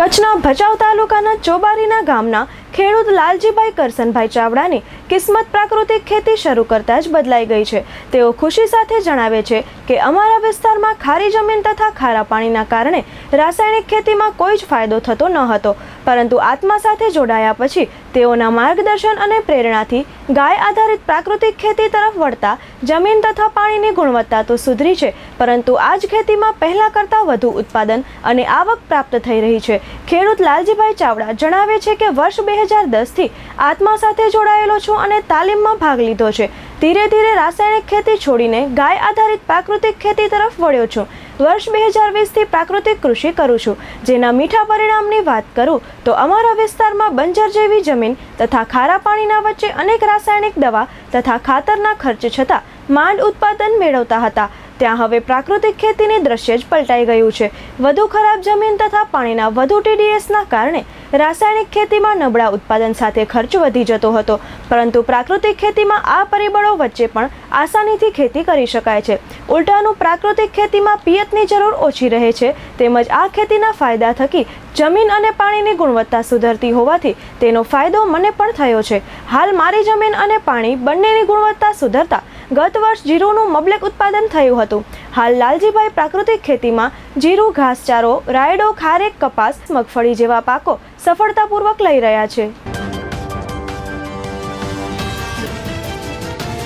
કચ્છના ભચાઉ તાલુકાના ચોબારીના ગામના ખેડૂત લાલજીભાઈ કરસનભાઈ ચાવડાની કિસ્મત પ્રાકૃતિક ખેતી શરૂ કરતા જ બદલાઈ ગઈ છે. તેઓ ખુશી સાથે જણાવે છે કે અમારા વિસ્તારમાં ખારી જમીન તથા ખારા પાણીના કારણે રાસાયણિક ખેતીમાં કોઈ જ ફાયદો થતો ન હતો, પરંતુ આત્મા સાથે જોડાયા પછી તેઓના માર્ગદર્શન અને પ્રેરણાથી ગાય આધારિત પ્રાકૃતિક ખેતી તરફ વળતા જમીન તથા પાણીની ગુણવત્તા તો સુધરી છે, પરંતુ આ જ ખેતીમાં પહેલા કરતાં વધુ ઉત્પાદન અને આવક પ્રાપ્ત થઈ રહી છે. ખેડૂત લાલજીભાઈ ચાવડા જણાવે છે કે વર્ષ બે હજાર દસથી આત્મા સાથે જોડાયેલો છું અને તાલીમમાં ભાગ લીધો છે. ધીરે ધીરે રાસાયણિક ખેતી છોડીને ગાય આધારિત પ્રાકૃતિક ખેતી તરફ વળ્યો છું. વર્ષ બે હજાર વીસથી પ્રાકૃતિક કૃષિ કરું છું. જેના મીઠા પરિણામની વાત કરું તો અમારા વિસ્તારમાં બંજર જેવી જમીન તથા ખારા પાણીના વચ્ચે અનેક રાસાયણિક દવા તથા ખાતરના ખર્ચ છતાં માંડ ઉત્પાદન મેળવતા હતા. ત્યાં હવે પ્રાકૃતિક ખેતીની દ્રશ્ય જ પલટાઈ ગયું છે. વધુ ખરાબ જમીન તથા પાણીના વધુ ટીડીએસના કારણે રાસાયણિક ખેતીમાં નબળા ઉત્પાદન સાથે ખર્ચ વધી જતો હતો. પરંતુ પ્રાકૃતિક ખેતીમાં આ પરિબળો વચ્ચે પણ આસાનીથી ખેતી કરી શકાય છે. ઉલટાનું પ્રાકૃતિક ખેતીમાં પિયતની જરૂર ઓછી રહે છે. તેમજ આ ખેતીના ફાયદા થકી જમીન અને પાણીની ગુણવત્તા સુધરતી હોવાથી તેનો ફાયદો મને પણ થયો છે. હાલ મારી જમીન અને પાણી બંનેની ગુણવત્તા સુધરતા ગત વર્ષ જીરુનું મબલેક ઉત્પાદન થયું હતું. હાલ લાલજીભાઈ પ્રાકૃતિક ખેતીમાં જીરું, ઘાસચારો, રાયડો, ખારેક, કપાસ, મગફળી જેવા પાકો સફળતાપૂર્વક લઈ રહ્યા છે.